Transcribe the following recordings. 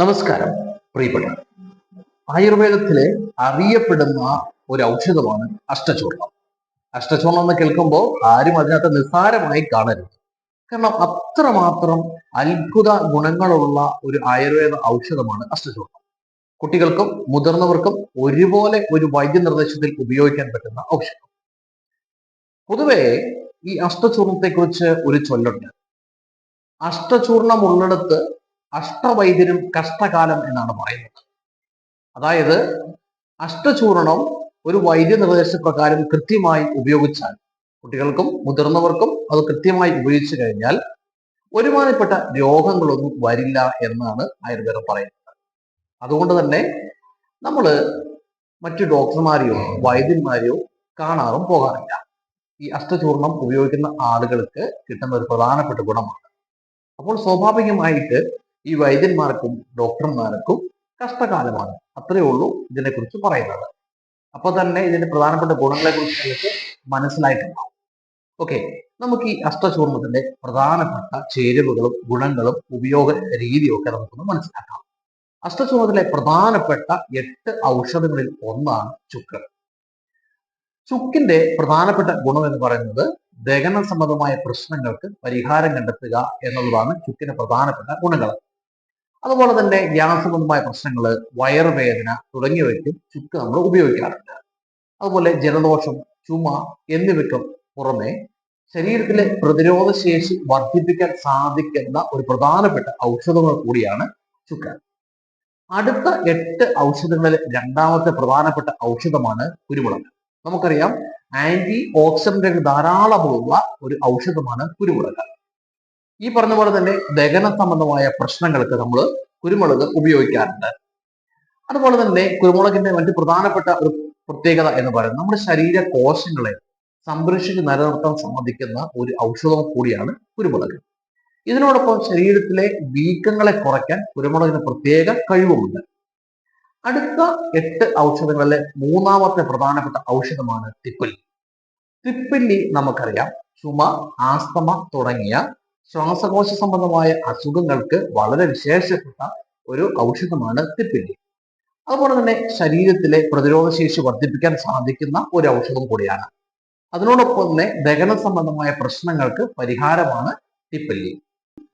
നമസ്കാരം പ്രിയപ്പെട്ട ആയുർവേദത്തിലെ അറിയപ്പെടുന്ന ഒരു ഔഷധമാണ് അഷ്ടചൂർണം അഷ്ടചൂർണം എന്ന് കേൾക്കുമ്പോൾ ആരും അതിനകത്ത് നിസ്സാരമായി കാണരുത്. കാരണം അത്രമാത്രം അത്ഭുത ഗുണങ്ങളുള്ള ഒരു ആയുർവേദ ഔഷധമാണ് അഷ്ടചൂർണം കുട്ടികൾക്കും മുതിർന്നവർക്കും ഒരുപോലെ ഒരു വൈദ്യനിർദ്ദേശത്തിൽ ഉപയോഗിക്കാൻ പറ്റുന്ന ഔഷധം. പൊതുവേ ഈ അഷ്ടചൂർണത്തെക്കുറിച്ച് ഒരു ചൊല്ലുണ്ട്. അഷ്ടചൂർണം ഉള്ളിടത്ത് അഷ്ടവൈദ്യനും കഷ്ടകാലം എന്നാണ് പറയുന്നത്. അതായത് അഷ്ടചൂർണം ഒരു വൈദ്യ നിർദ്ദേശപ്രകാരം കൃത്യമായി ഉപയോഗിച്ചാൽ കുട്ടികൾക്കും മുതിർന്നവർക്കും അത് കൃത്യമായി ഉപയോഗിച്ചു കഴിഞ്ഞാൽ ഒരുമാനപ്പെട്ട രോഗങ്ങളൊന്നും വരില്ല എന്നാണ് ആയുർവേദം പറയുന്നത്. അതുകൊണ്ട് തന്നെ നമ്മൾ മറ്റു ഡോക്ടർമാരെയോ വൈദ്യന്മാരെയോ കാണാറും പോകാറില്ല. ഈ അഷ്ടചൂർണം ഉപയോഗിക്കുന്ന ആളുകൾക്ക് കിട്ടുന്ന ഒരു പ്രധാനപ്പെട്ട ഗുണമാണ്. അപ്പോൾ സ്വാഭാവികമായിട്ട് ഈ വൈദ്യന്മാർക്കും ഡോക്ടർമാർക്കും കഷ്ടകാലമാണ്. അത്രയേ ഉള്ളൂ ഇതിനെക്കുറിച്ച് പറയുന്നത്. അപ്പൊ തന്നെ ഇതിന്റെ പ്രധാനപ്പെട്ട ഗുണങ്ങളെ കുറിച്ച് നിങ്ങൾക്ക് മനസ്സിലായിട്ടുണ്ടാവും. ഓക്കെ നമുക്ക് ഈ അഷ്ടചൂർണത്തിന്റെ പ്രധാനപ്പെട്ട ചേരുവകളും ഗുണങ്ങളും ഉപയോഗ രീതിയൊക്കെ നമുക്കൊന്ന് മനസ്സിലാക്കാം. അഷ്ടചൂർണത്തിലെ പ്രധാനപ്പെട്ട എട്ട് ഔഷധങ്ങളിൽ ഒന്നാണ് ചുക്ക്. ചുക്കിന്റെ പ്രധാനപ്പെട്ട ഗുണം എന്ന് പറയുന്നത് ദഹന സംബന്ധമായ പ്രശ്നങ്ങൾക്ക് പരിഹാരം കണ്ടെത്തുക എന്നുള്ളതാണ് ചുക്കിന്റെ പ്രധാനപ്പെട്ട ഗുണങ്ങൾ. അതുപോലെ തന്നെ ഗ്യാസ് സംബന്ധമായ പ്രശ്നങ്ങൾ വയറുവേദന തുടങ്ങിയവയ്ക്കും ചുക്ക് നമ്മൾ ഉപയോഗിക്കാറുണ്ട്. അതുപോലെ ജലദോഷം ചുമ എന്നിവയ്ക്കും പുറമെ ശരീരത്തിലെ പ്രതിരോധ ശേഷി വർദ്ധിപ്പിക്കാൻ സാധിക്കുന്ന ഒരു പ്രധാനപ്പെട്ട ഔഷധങ്ങൾ കൂടിയാണ് ചുക്ക്. അടുത്ത എട്ട് ഔഷധങ്ങളിൽ രണ്ടാമത്തെ പ്രധാനപ്പെട്ട ഔഷധമാണ് കുരുമുളക്. നമുക്കറിയാം ആന്റി ഓക്സിഡന്റുകൾ ധാരാളമുള്ള ഒരു ഔഷധമാണ് കുരുമുളക്. ഈ പറഞ്ഞ പോലെ തന്നെ ദഹന സംബന്ധമായ പ്രശ്നങ്ങൾക്ക് നമ്മൾ കുരുമുളക് ഉപയോഗിക്കാറുണ്ട്. അതുപോലെ തന്നെ കുരുമുളകിന്റെ മറ്റു പ്രധാനപ്പെട്ട ഒരു പ്രത്യേകത എന്ന് പറയുന്നത് നമ്മുടെ ശരീര കോശങ്ങളെ സംരക്ഷിച്ച് നിലനിർത്താൻ സമ്മതിക്കുന്ന ഒരു ഔഷധം കൂടിയാണ് കുരുമുളക്. ഇതിനോടൊപ്പം ശരീരത്തിലെ വീക്കങ്ങളെ കുറയ്ക്കാൻ കുരുമുളകിന് പ്രത്യേക കഴിവുമുണ്ട്. അടുത്ത എട്ട് ഔഷധങ്ങളിലെ മൂന്നാമത്തെ പ്രധാനപ്പെട്ട ഔഷധമാണ് തിപ്പല്ലി. തിപ്പല്ലി നമുക്കറിയാം. ചുമ ആസ്തമ തുടങ്ങിയ ശ്വാസകോശ സംബന്ധമായ അസുഖങ്ങൾക്ക് വളരെ വിശേഷപ്പെട്ട ഒരു ഔഷധമാണ് തിപ്പില്ലി അതുപോലെ തന്നെ ശരീരത്തിലെ പ്രതിരോധ ശേഷി വർദ്ധിപ്പിക്കാൻ സാധിക്കുന്ന ഒരു ഔഷധം കൂടിയാണ്. അതിനോടൊപ്പം തന്നെ ദഹന സംബന്ധമായ പ്രശ്നങ്ങൾക്ക് പരിഹാരമാണ് തിപ്പല്ലി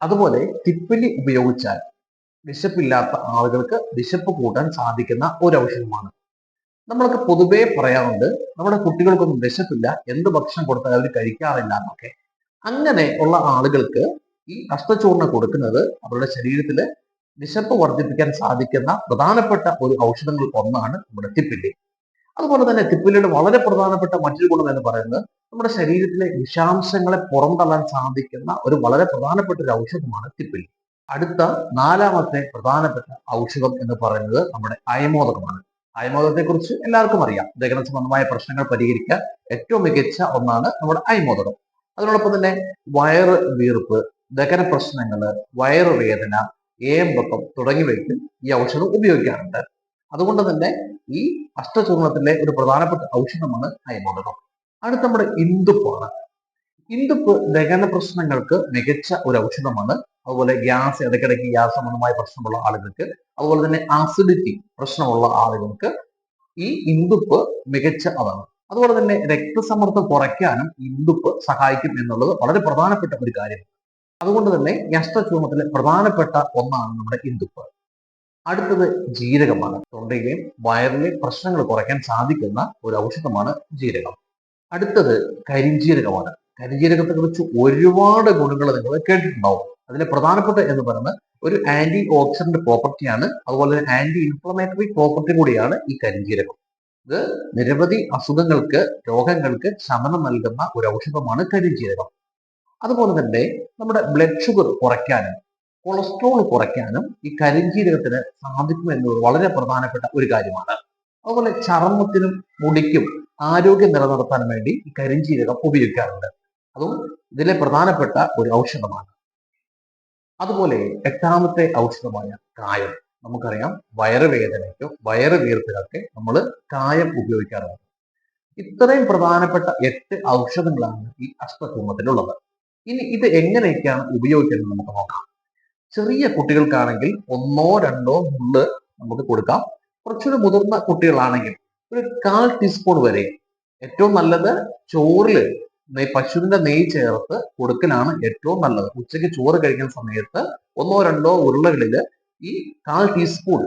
അതുപോലെ തിപ്പല്ലി ഉപയോഗിച്ചാൽ വിശപ്പില്ലാത്ത ആളുകൾക്ക് വിശപ്പ് കൂട്ടാൻ സാധിക്കുന്ന ഒരു ഔഷധമാണ്. നമ്മൾക്ക് പൊതുവേ പറയാറുണ്ട് നമ്മുടെ കുട്ടികൾക്കൊന്നും വിശപ്പില്ല എന്ത് ഭക്ഷണം കൊടുത്താൽ അവർ കഴിക്കാറില്ല എന്നൊക്കെ. അങ്ങനെ ഉള്ള ആളുകൾക്ക് ഈ അഷ്ടചൂർണം കൊടുക്കുന്നത് അവരുടെ ശരീരത്തിൽ വിശപ്പ് വർദ്ധിപ്പിക്കാൻ സാധിക്കുന്ന പ്രധാനപ്പെട്ട ഒരു ഔഷധങ്ങൾ ഒന്നാണ് നമ്മുടെ തിപ്പില്ലി അതുപോലെ തന്നെ തിപ്പില്ലിയുടെ വളരെ പ്രധാനപ്പെട്ട മറ്റൊരു ഗുണം എന്ന് പറയുന്നത് നമ്മുടെ ശരീരത്തിലെ വിഷാംശങ്ങളെ പുറന്തള്ളാൻ സാധിക്കുന്ന ഒരു വളരെ പ്രധാനപ്പെട്ട ഒരു ഔഷധമാണ് തിപ്പില്ലി അടുത്ത നാലാമത്തെ പ്രധാനപ്പെട്ട ഔഷധം എന്ന് പറയുന്നത് നമ്മുടെ അയമോദകമാണ്. അയമോദകത്തെ കുറിച്ച് എല്ലാവർക്കും അറിയാം. ദഹന സംബന്ധമായ പ്രശ്നങ്ങൾ പരിഹരിക്കാൻ ഏറ്റവും മികച്ച ഒന്നാണ് നമ്മുടെ അയമോദകം. അതിനോടൊപ്പം തന്നെ വയറ് വീർപ്പ് ദഹന പ്രശ്നങ്ങൾ വയറുവേദന ഏമ്പക്കം തുടങ്ങിയവയ്ക്കും ഈ ഔഷധം ഉപയോഗിക്കാറുണ്ട്. അതുകൊണ്ട് തന്നെ ഈ അഷ്ടചൂർണത്തിലെ ഒരു പ്രധാനപ്പെട്ട ഔഷധമാണ് അയമോദകം അടുത്ത നമ്മുടെ ഇന്ദുപ്പാണ്. ഇന്ദുപ്പ് ദഹന പ്രശ്നങ്ങൾക്ക് മികച്ച ഒരു ഔഷധമാണ്. അതുപോലെ ഗ്യാസ് ഇടയ്ക്കിടയ്ക്ക് ഗ്യാസ് സംബന്ധമായ പ്രശ്നമുള്ള ആളുകൾക്ക് അതുപോലെ തന്നെ ആസിഡിറ്റി പ്രശ്നമുള്ള ആളുകൾക്ക് ഈ ഇന്ദുപ്പ് മികച്ച അതാണ്. അതുപോലെ തന്നെ രക്തസമ്മർദ്ദം കുറയ്ക്കാനും ഇന്ദുപ്പ് സഹായിക്കും എന്നുള്ളത് വളരെ പ്രധാനപ്പെട്ട ഒരു കാര്യമാണ് അതുകൊണ്ട് തന്നെ യഷ്ടചൂർണത്തിലെ പ്രധാനപ്പെട്ട ഒന്നാണ് നമ്മുടെ ഇന്ദുപ്പ്. അടുത്തത് ജീരകമാണ്. തൊണ്ടയിലെയും വയറിലെയും പ്രശ്നങ്ങൾ കുറയ്ക്കാൻ സാധിക്കുന്ന ഒരു ഔഷധമാണ് ജീരകം. അടുത്തത് കരിഞ്ജീരകമാണ് കരിഞ്ജീരകത്തെ കുറിച്ച് ഒരുപാട് ഗുണങ്ങൾ നിങ്ങൾ കേട്ടിട്ടുണ്ടാവും. അതിലെ പ്രധാനപ്പെട്ട എന്ന് പറയുന്നത് ഒരു ആന്റി ഓക്സിഡന്റ് പ്രോപ്പർട്ടിയാണ് അതുപോലെ തന്നെ ആന്റി ഇൻഫ്ലമേറ്ററി പ്രോപ്പർട്ടി കൂടിയാണ് ഈ കരിഞ്ജീരകം ഇത് നിരവധി അസുഖങ്ങൾക്ക് രോഗങ്ങൾക്ക് ശമനം നൽകുന്ന ഒരു ഔഷധമാണ് കരിഞ്ജീരകം അതുപോലെ തന്നെ നമ്മുടെ ബ്ലഡ് ഷുഗർ കുറയ്ക്കാനും കൊളസ്ട്രോൾ കുറയ്ക്കാനും ഈ കരിഞ്ജീരകത്തിന് സാധിക്കും എന്നത് വളരെ പ്രധാനപ്പെട്ട ഒരു കാര്യമാണ്. അതുപോലെ ചർമ്മത്തിനും മുടിക്കും ആരോഗ്യം നിലനിർത്താൻ വേണ്ടി ഈ കരിഞ്ജീരകം ഉപയോഗിക്കാറുണ്ട്. അതും ഇതിലെ പ്രധാനപ്പെട്ട ഒരു ഔഷധമാണ്. അതുപോലെ എട്ടാമത്തെ ഔഷധമായ കായം. നമുക്കറിയാം വയറുവേദനയ്ക്കോ വയറ് വീർപ്പിനൊക്കെ നമ്മൾ കായം ഉപയോഗിക്കാറുണ്ട്. ഇത്രയും പ്രധാനപ്പെട്ട എട്ട് ഔഷധങ്ങളാണ് ഈ അഷ്ടകുമത്തിലുള്ളത് ഇനി ഇത് എങ്ങനെയൊക്കെയാണ് ഉപയോഗിക്കുന്നത് നമുക്ക് നോക്കാം. ചെറിയ കുട്ടികൾക്കാണെങ്കിൽ ഒന്നോ രണ്ടോ മുള്ള് നമുക്ക് കൊടുക്കാം. കുറച്ചുകൂടി മുതിർന്ന കുട്ടികളാണെങ്കിൽ ഒരു കാൽ ടീസ്പൂൺ വരെ. ഏറ്റവും നല്ലത് നെയ് പശുവിന്റെ നെയ് ചേർത്ത് കൊടുക്കലാണ് ഏറ്റവും നല്ലത്. ഉച്ചയ്ക്ക് ചോറ് കഴിക്കുന്ന സമയത്ത് ഒന്നോ രണ്ടോ ഉരുളകളിൽ ഈ കാൽ ടീസ്പൂൺ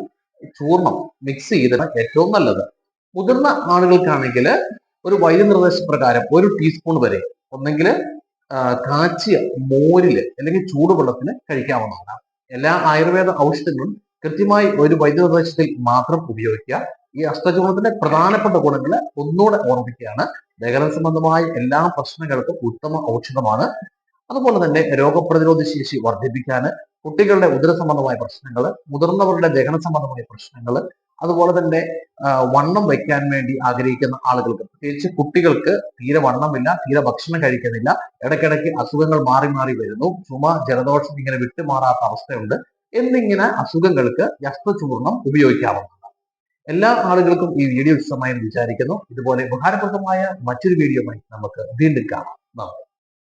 ചൂർണം മിക്സ് ചെയ്തിടാൻ ഏറ്റവും നല്ലത്. മുതിർന്ന ആളുകൾക്കാണെങ്കിൽ ഒരു വൈദ്യ നിർദ്ദേശപ്രകാരം ഒരു ടീസ്പൂൺ വരെ ഒന്നെങ്കിൽ കാച്ചിയ മോരിൽ അല്ലെങ്കിൽ ചൂടുവെള്ളത്തിന് കഴിക്കാവുന്നതാണ്. എല്ലാ ആയുർവേദ ഔഷധങ്ങളും കൃത്യമായി ഒരു വൈദ്യ നിർദ്ദേശത്തിൽ മാത്രം ഉപയോഗിക്കുക. ഈ അഷ്ടചൂർണത്തിന്റെ പ്രധാനപ്പെട്ട ഗുണങ്ങൾ ഒന്നുകൂടെ ഓർമ്മിക്കുകയാണ് ദഹന സംബന്ധമായ എല്ലാ പ്രശ്നങ്ങൾക്കും ഉത്തമ ഔഷധമാണ്. അതുപോലെ തന്നെ രോഗപ്രതിരോധ ശേഷി വർദ്ധിപ്പിക്കാൻ കുട്ടികളുടെ ഉദര സംബന്ധമായ പ്രശ്നങ്ങൾ മുതിർന്നവരുടെ ദഹന സംബന്ധമായ പ്രശ്നങ്ങൾ അതുപോലെ തന്നെ വണ്ണം വയ്ക്കാൻ വേണ്ടി ആഗ്രഹിക്കുന്ന ആളുകൾക്ക്. പ്രത്യേകിച്ച് കുട്ടികൾക്ക് തീരെ വണ്ണമില്ല തീരെ ഭക്ഷണം കഴിക്കുന്നില്ല. ഇടയ്ക്കിടയ്ക്ക് അസുഖങ്ങൾ മാറി മാറി വരുന്നു. ചുമ ജലദോഷം ഇങ്ങനെ വിട്ടുമാറാത്ത അവസ്ഥയുണ്ട്. എന്നിങ്ങനെ അസുഖങ്ങൾക്ക് യസ്തചൂർണം ഉപയോഗിക്കാവുന്നതാണ്. എല്ലാ ആളുകൾക്കും ഈ വീഡിയോ ഇഷ്ടമായി വിചാരിക്കുന്നു. ഇതുപോലെ ഉപകാരപ്രദമായ മറ്റൊരു വീഡിയോ നമുക്ക് വീണ്ടും കാണാം. നന്ദി.